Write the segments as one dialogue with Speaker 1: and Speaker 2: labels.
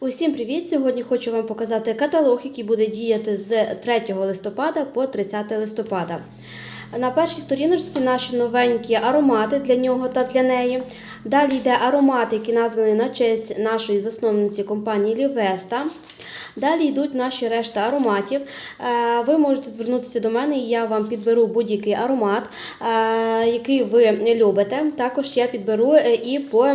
Speaker 1: Усім привіт! Сьогодні хочу вам показати каталог, який буде діяти з 3 листопада по 30 листопада. На першій сторіночці наші новенькі аромати для нього та для неї. Далі йде аромати, які названі на честь нашої засновниці компанії Лівеста. Далі йдуть наші решта ароматів. Е, Ви можете звернутися до мене, і я вам підберу будь-який аромат, е, який ви любите. Також я підберу е, і по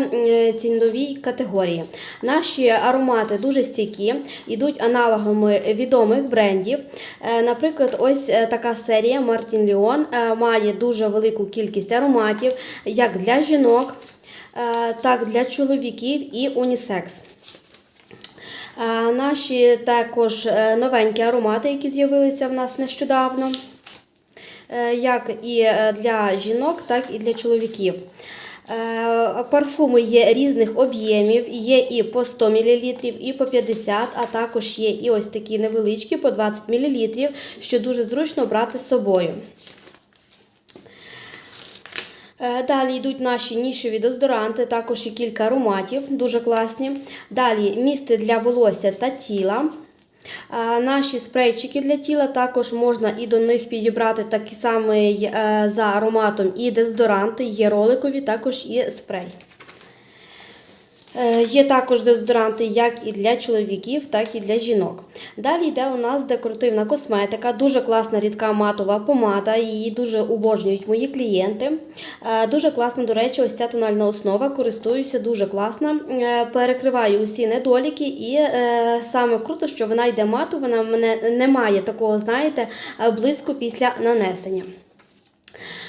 Speaker 1: ціновій категорії. Наші аромати дуже стійкі, йдуть аналогами відомих брендів. Наприклад, ось така серія Мартін Ліон має дуже велику кількість ароматів, як для жінок, е, так для чоловіків і унісекс. Е, Наші також е, новенькі аромати, які з'явилися в нас нещодавно, е, як і е, для жінок, так і для чоловіків. Е, Парфуми є різних об'ємів, є і по 100 мл, і по 50 а також є і ось такі невеличкі по 20 мл, що дуже зручно брати з собою. Е, Далі йдуть наші нішеві дезодоранти, також і кілька ароматів, дуже класні. Далі місти для волосся та тіла. Е, Наші спрейчики для тіла також можна і до них підібрати такий самий е, за ароматом і дезодоранти, є роликові, також і спрей. Е, Є також дезодоранти як і для чоловіків, так і для жінок. Далі йде у нас декоративна косметика, дуже класна рідка матова помада, її дуже обожнюють мої клієнти. Е, Дуже класна, до речі, ось ця тональна основа, користуюся дуже класна. Е, Перекриваю усі недоліки, і саме круто, що вона йде мату, вона мене не має такого, знаєте, блиску після нанесення.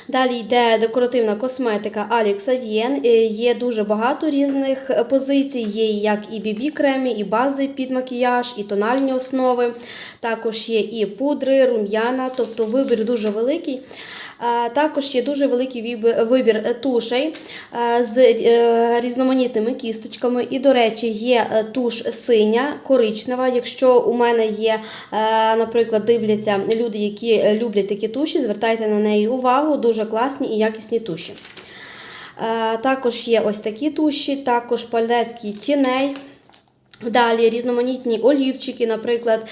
Speaker 1: Далі йде декоративна косметика Alex Avien. Е, Є дуже багато різних е, позицій. Є як і бібі кремі, і бази під макіяж, і тональні основи. Також є і пудри, рум'яна, тобто вибір дуже великий. Також є дуже великий вибір- тушей е, з е, різноманітними кісточками. І, до речі, є е, туш синя, коричнева. Якщо у мене є, наприклад, дивляться люди, які люблять такі туші, звертайте на неї увагу, дуже класні і якісні туші. Також є ось такі туші, також палетки тіней. Далі різноманітні олівчики, наприклад,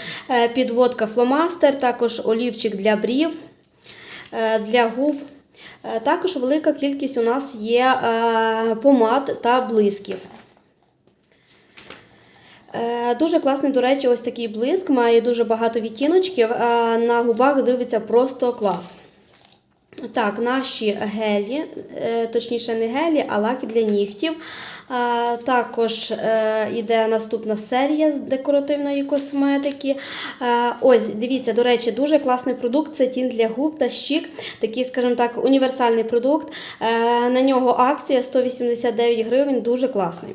Speaker 1: підводка фломастер, також олівчик для брів, для губ. Е, Також велика кількість у нас є е, помад та блисків. Е, Дуже класний, до речі, ось такий блиск, має дуже багато відтіночків. е, На губах дивиться просто клас. Так, наші гелі, е, точніше не гелі, а лаки для нігтів. Також е, йде наступна серія з декоративної косметики. Е, Ось, дивіться, до речі, дуже класний продукт. Це тін для губ та щік. Такий, скажімо так, універсальний продукт. Е, На нього акція 189 гривень, дуже класний.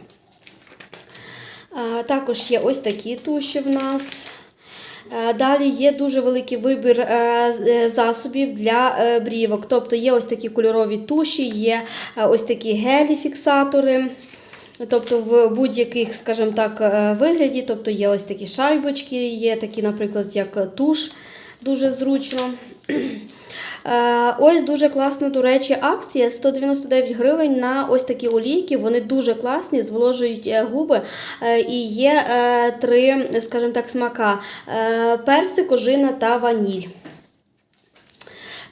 Speaker 1: Е, Також є ось такі туші в нас. Е, Далі є дуже великий вибір е, е, засобів для брівок. Тобто є ось такі кольорові туші, є ось такі гелі-фіксатори. Тобто в будь-яких, скажімо так, вигляді, тобто є ось такі шайбочки, є такі, наприклад, як туш, дуже зручно. Е, Ось дуже класна, до речі, акція 199 гривень на ось такі олійки. Вони дуже класні, зволожують е, губи. Е, І є три, скажімо так, смака: персик, ожина та ваніль.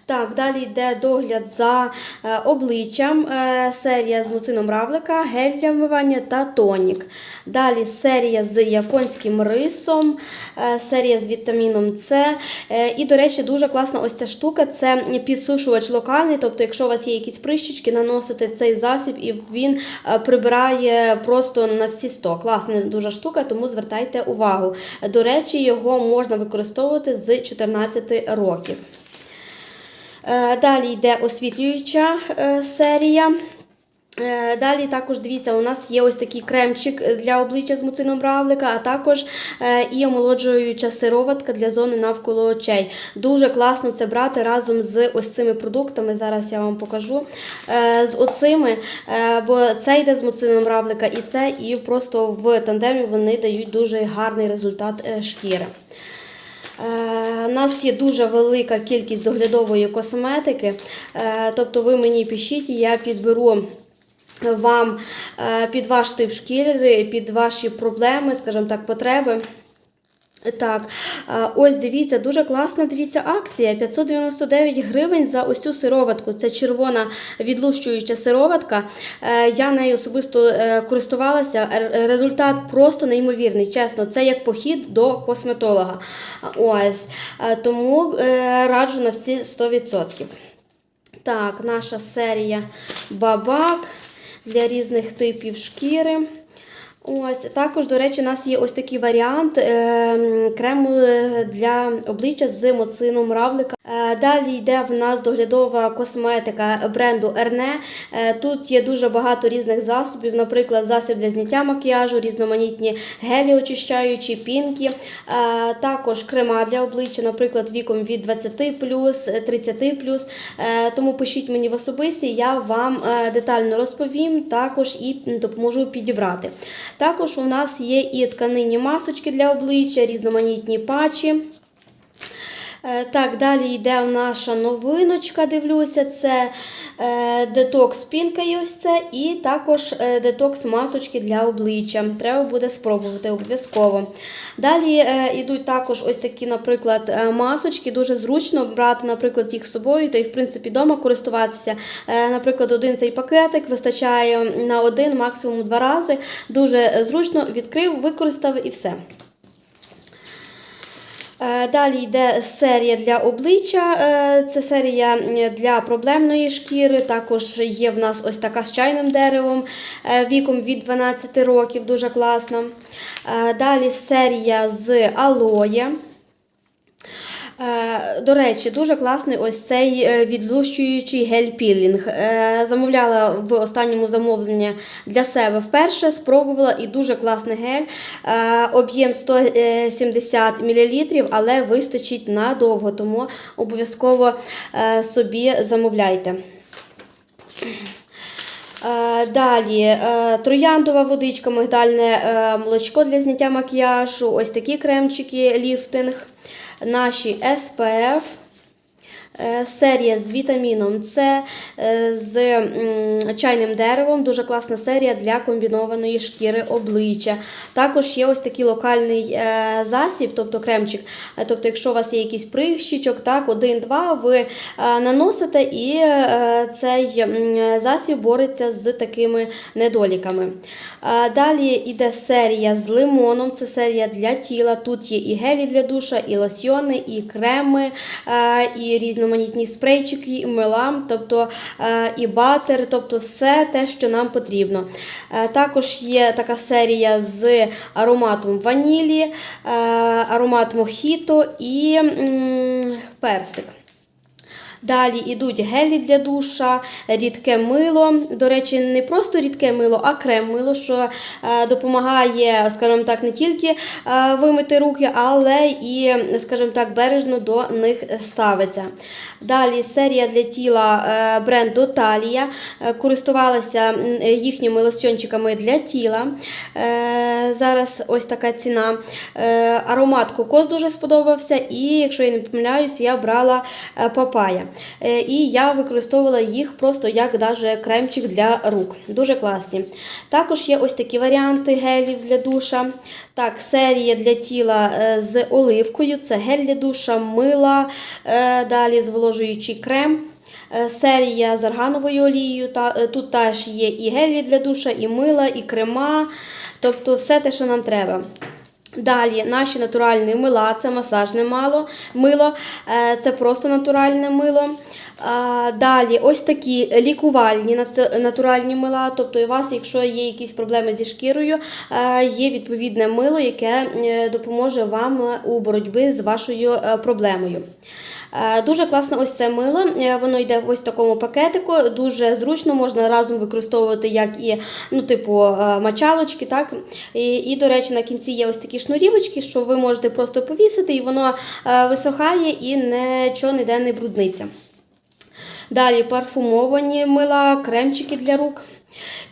Speaker 1: Так, далі йде догляд за е, обличчям, е, серія з муцином равлика, гель для вмивання та тонік. Далі серія з японським рисом, е, серія з вітаміном С. І, до речі, дуже класна ось ця штука це підсушувач локальний. Тобто, якщо у вас є якісь прищички, наносите цей засіб і він прибирає просто на всі 100. Класна дуже штука, тому звертайте увагу. До речі, його можна використовувати з 14 років. Е, Далі йде освітлююча е, серія. Е, Далі також дивіться, у нас є ось такий кремчик для обличчя з муцином равлика, а також і омолоджуюча сироватка для зони навколо очей. Дуже класно це брати разом з ось цими продуктами. Зараз я вам покажу. З оцими, бо це йде з муцином равлика, і це, і просто в тандемі вони дають дуже гарний результат шкіри. Е, У нас є дуже велика кількість доглядової косметики, е, тобто ви мені пишіть, я підберу вам е, під ваш тип шкіри, під ваші проблеми, скажімо так, потреби. Так, ось дивіться, дуже класна дивіться акція. 599 гривень за ось цю сироватку. Це червона відлущуюча сироватка. Е, Я нею особисто е, користувалася. Результат просто неймовірний. Чесно, це як похід до косметолога. Ось Е, тому раджу на всі 100%. Так, наша серія бабак для різних типів шкіри. Ось також, до речі, у нас є ось такий варіант е, крему е, для обличчя з моцином равлика. Е, далі йде в нас доглядова косметика бренду Ерне. Тут є дуже багато різних засобів, наприклад, засіб для зняття макіяжу, різноманітні гелі очищаючі, пінки. Е, також крема для обличчя, наприклад, віком від 20 30 Е, Тому пишіть мені в особисті, я вам детально розповім, також і допоможу підібрати. Також у нас є і тканинні масочки для обличчя, різноманітні патчі. Е, Так, далі йде наша новиночка, дивлюся, це е, детокс пінка є ось це, і також е, детокс масочки для обличчя. Треба буде спробувати обов'язково. Далі йдуть також ось такі, наприклад, масочки. Дуже зручно брати, наприклад, їх з собою та й, в принципі, вдома користуватися. Наприклад, один цей пакетик вистачає на один, максимум два рази. Дуже зручно відкрив, використав і все. Е, Далі йде серія для обличчя. е, Це серія для проблемної шкіри. Також є в нас ось така з чайним деревом е, віком від 12 років, дуже класна. Далі серія з алоє. Е, До речі, дуже класний ось цей е, відлущуючий гель-пілінг. Е, Замовляла в останньому замовленні для себе вперше, спробувала і дуже класний гель. Об'єм 170 мл, але вистачить надовго, тому обов'язково собі замовляйте. Далі трояндова водичка, мигдальне молочко для зняття макіяжу, ось такі кремчики ліфтинг, наші SPF. Е, Серія з вітаміном С, е, з чайним деревом. Дуже класна серія для комбінованої шкіри обличчя. Також є ось такий локальний е, засіб, тобто кремчик. Тобто, якщо у вас є якийсь прищичок, так, один-два, ви наносите і цей засіб бореться з такими недоліками. Далі йде серія з лимоном, це серія для тіла. Тут є і гелі для душа, і лосьйони, і креми, і різноманітні спрейчики, і мила, тобто е, і батер, тобто все те, що нам потрібно. Е, Також є така серія з ароматом ванілі, е, аромат мохіто і персик. Далі йдуть гелі для душа, рідке мило. До речі, не просто рідке мило, а крем-мило, що е, допомагає, скажімо так, не тільки е, вимити руки, але і, скажімо так, бережно до них ставиться. Далі серія для тіла е, бренду Талія. Користувалася їхніми лосьончиками для тіла. Зараз ось така ціна. Аромат кокос дуже сподобався, і, якщо я не помиляюсь, я брала папая. Е, І я використовувала їх просто як даже кремчик для рук. Дуже класні. Також є ось такі варіанти гелів для душа. Так, серія для тіла е, з оливкою. Це гель для душа, мила, е, далі зволожуючий крем. Серія з аргановою олією. Тут теж є і гелі для душа, і мила, і крема. Тобто все те, що нам треба. Далі наші натуральні мила, це масажне мало, мило, е, це просто натуральне мило. Далі ось такі лікувальні натуральні мила. Тобто, у вас, якщо є якісь проблеми зі шкірою, е, є відповідне мило, яке е, допоможе вам е, у боротьбі з вашою е, проблемою. Е, Дуже класне ось це мило. Е, Воно йде в ось такому пакетику. Дуже зручно, можна разом використовувати як і ну, типу е, мочалочки. Так? І, і, до речі, на кінці є ось такі шнурівочки, що ви можете просто повісити, і воно висохає і нічого ніде не брудниться. Далі парфумовані мила, кремчики для рук.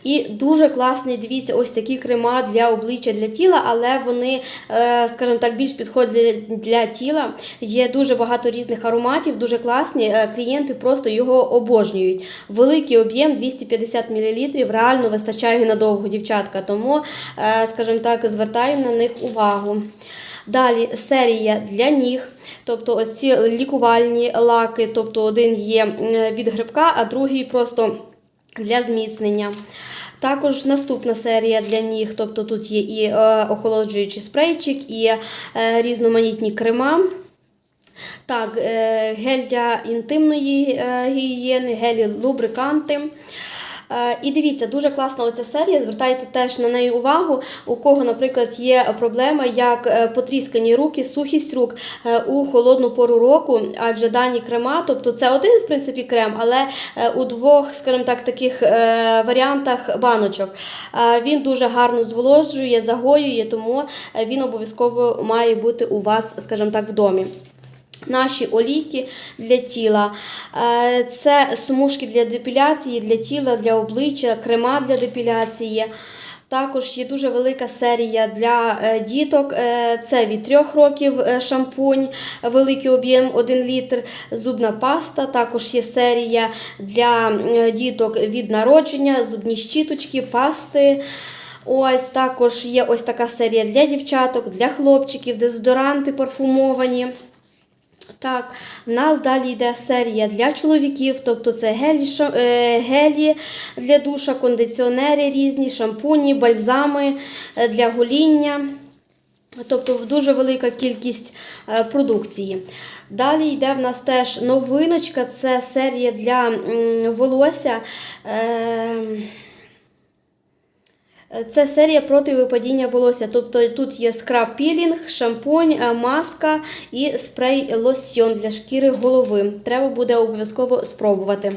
Speaker 1: І дуже класні, дивіться, ось такі крема для обличчя для тіла, але вони, е, скажімо так, більш підходять для, для тіла. Є дуже багато різних ароматів, дуже класні. Е, Клієнти просто його обожнюють. Великий об'єм 250 мл, реально вистачає надовго, дівчатка. Тому, е, скажімо так, звертаємо на них увагу. Далі серія для ніг, тобто ось ці лікувальні лаки, тобто один є від грибка, а другий просто для зміцнення. Також наступна серія для ніг, тобто тут є і е, охолоджуючий спрейчик, і е, різноманітні крема. Так, е, гель для інтимної гігієни, гелі лубриканти. Е, І дивіться, дуже класна оця серія. Звертайте теж на неї увагу. У кого, наприклад, є проблема, як е, потріскані руки, сухість рук е, у холодну пору року, адже дані крема, тобто це один, в принципі, крем, але у двох, скажімо так, таких варіантах баночок. Він дуже гарно зволожує, загоює, тому він обов'язково має бути у вас, скажімо так, в домі. Наші олійки для тіла. Е, Це смужки для депіляції, для тіла, для обличчя, крема для депіляції. Також є дуже велика серія для е, діток. Е, Це від 3 років шампунь, великий об'єм 1 літр, зубна паста. Також є серія для діток від народження, зубні щіточки, пасти. Ось також є ось така серія для дівчаток, для хлопчиків, дезодоранти парфумовані. Так, в нас далі йде серія для чоловіків, тобто це гелі, е, гелі для душа, кондиціонери різні, шампуні, бальзами е, для гоління. Тобто дуже велика кількість е, продукції. Далі йде в нас теж новиночка, це серія для волосся. Це серія проти випадіння волосся. Тобто тут є скраб пілінг, шампунь, е, маска і спрей лосьйон для шкіри голови. Треба буде обов'язково спробувати.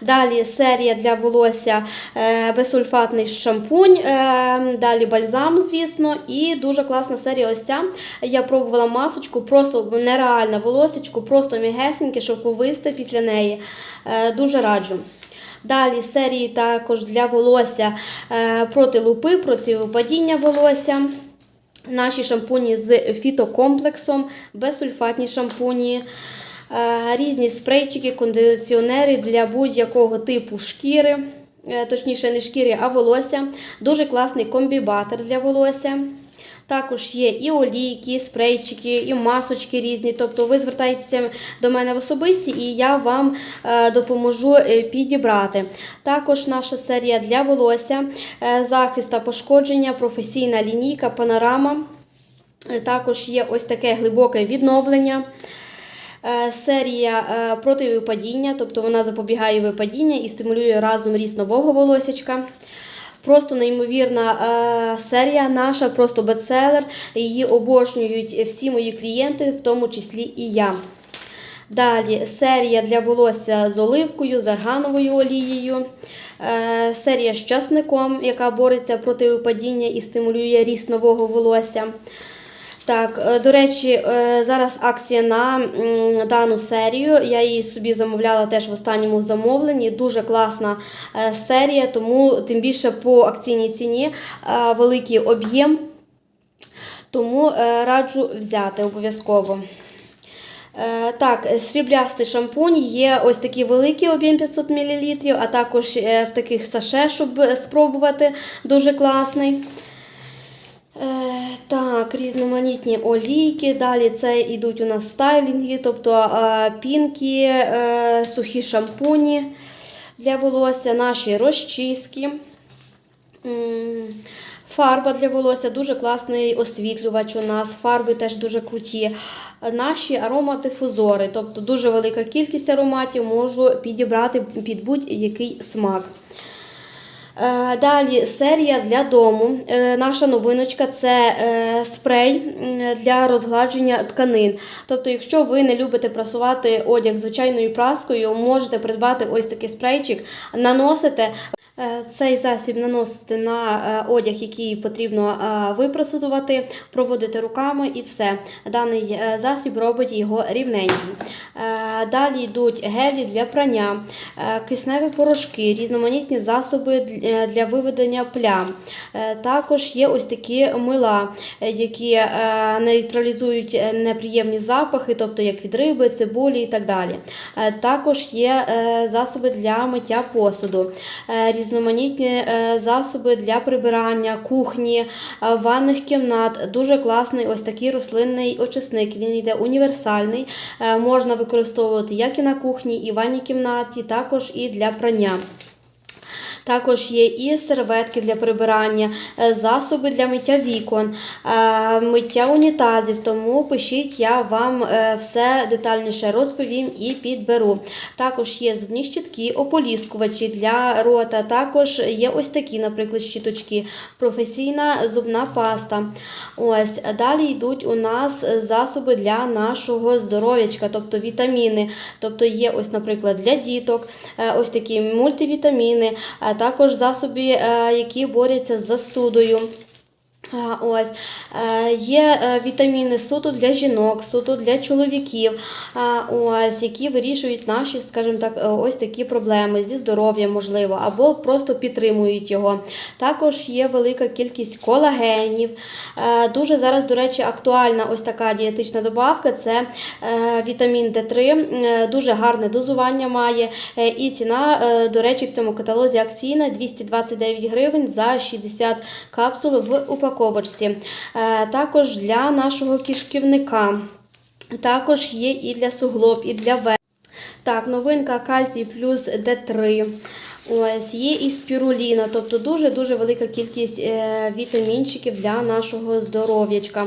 Speaker 1: Далі серія для волосся е, безсульфатний шампунь, е, далі бальзам, звісно, і дуже класна серія ось ця. Я пробувала масочку, просто нереальна волосечко, просто м'ягесеньке, шовковисте після неї. Дуже раджу. Далі серії також для волосся е, проти лупи, проти випадіння волосся. Наші шампуні з фітокомплексом, безсульфатні шампуні, е, різні спрейчики, кондиціонери для будь-якого типу шкіри, е, точніше не шкіри, а волосся. Дуже класний комбібатор для волосся. Також є і олійки, і спрейчики, і масочки різні. Тобто ви звертаєтеся до мене в особисті, і я вам е, допоможу е, підібрати. Також наша серія для волосся, е, захист та пошкодження, професійна лінійка, панорама. Також є ось таке глибоке відновлення. Серія е, проти випадіння, тобто вона запобігає випадіння і стимулює разом ріст нового волосячка. Просто неймовірна е, серія наша, просто бестселер. Її обожнюють всі мої клієнти, в тому числі і я. Далі серія для волосся з оливкою, з аргановою олією. Е, серія з часником, яка бореться проти випадіння і стимулює ріст нового волосся. Так, е, до речі, е, зараз акція на дану серію. Я її собі замовляла теж в останньому замовленні. Дуже класна е, серія, тому тим більше по акційній ціні великий об'єм. Тому раджу взяти обов'язково. Так, сріблястий шампунь є ось такий великий об'єм 500 мл, а також в таких саше, щоб спробувати, дуже класний. Е, Так, різноманітні олійки. Далі це йдуть у нас стайлінги, тобто пінки, е, сухі шампуні для волосся, наші розчіски. Фарба для волосся, дуже класний освітлювач у нас. Фарби теж дуже круті. Наші аромадифузори, тобто дуже велика кількість ароматів, можу підібрати під будь-який смак. Е, Далі серія для дому. Е, Наша новиночка це е, спрей для розгладження тканин. Тобто, якщо ви не любите прасувати одяг звичайною праскою, можете придбати ось такий спрейчик, наносите. Е, Цей засіб наносити на е, одяг, який потрібно е, випросувати, проводити руками і все. Даний засіб робить його рівненький. Е, Далі йдуть гелі для прання, кисневі порошки, різноманітні засоби для виведення плям. Також є ось такі мила, які нейтралізують неприємні запахи, тобто як від риби, цибулі і так далі. Також є засоби для миття посуду, різноманітні е, засоби для прибирання, кухні, е, ванних кімнат. Дуже класний ось такий рослинний очисник. Він йде універсальний, е, можна використовувати як і на кухні, і в ванній кімнаті, також і для прання. Також є і серветки для прибирання, е, засоби для миття вікон, е, миття унітазів. Тому пишіть, я вам е, все детальніше розповім і підберу. Також є зубні щітки, ополіскувачі для рота. Також є ось такі, наприклад, щіточки, професійна зубна паста. Ось далі йдуть у нас засоби для нашого здоров'ячка, тобто вітаміни. Тобто є ось, наприклад, для діток, ось такі мультивітаміни, також засоби, е, які борються з застудою. Ось е, є е, вітаміни суто для жінок, суто для чоловіків, ось які вирішують наші, скажімо так, е, ось такі проблеми зі здоров'ям, можливо, або просто підтримують його. Також є велика кількість колагенів. Дуже зараз, до речі, актуальна ось така дієтична добавка це вітамін Д3. Е, Дуже гарне дозування має. І ціна, до речі, в цьому каталозі акційна 229 гривень за 60 капсул в упаковці. Е, Також для нашого кишківника. Також є і для суглоб, і для вен. Так, новинка кальцій плюс Д3. Ось є і спіруліна, тобто дуже-дуже велика кількість е, вітамінчиків для нашого здоров'ячка.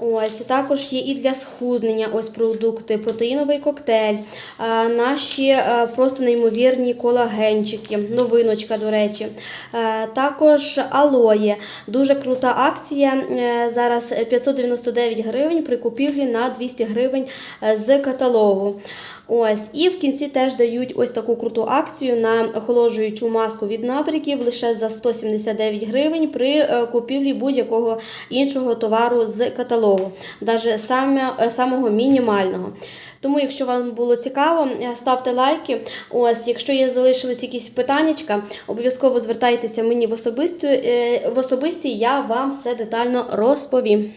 Speaker 1: Ось також є і для схуднення ось продукти, протеїновий коктейль, наші е, просто неймовірні колагенчики, новиночка, до речі. Е, також алоє. Дуже крута акція. е, Зараз 599 гривень при купівлі на 200 гривень з каталогу. Ось, і в кінці теж дають ось таку круту акцію на охолоджуючу маску від набріків лише за 179 гривень при е, купівлі будь-якого іншого товару з каталогу, навіть саме, е, самого мінімального. Тому, якщо вам було цікаво, е, ставте лайки. Ось, якщо є залишились якісь питаннячка, обов'язково звертайтеся мені в особисті, в особисті, я вам все детально розповім.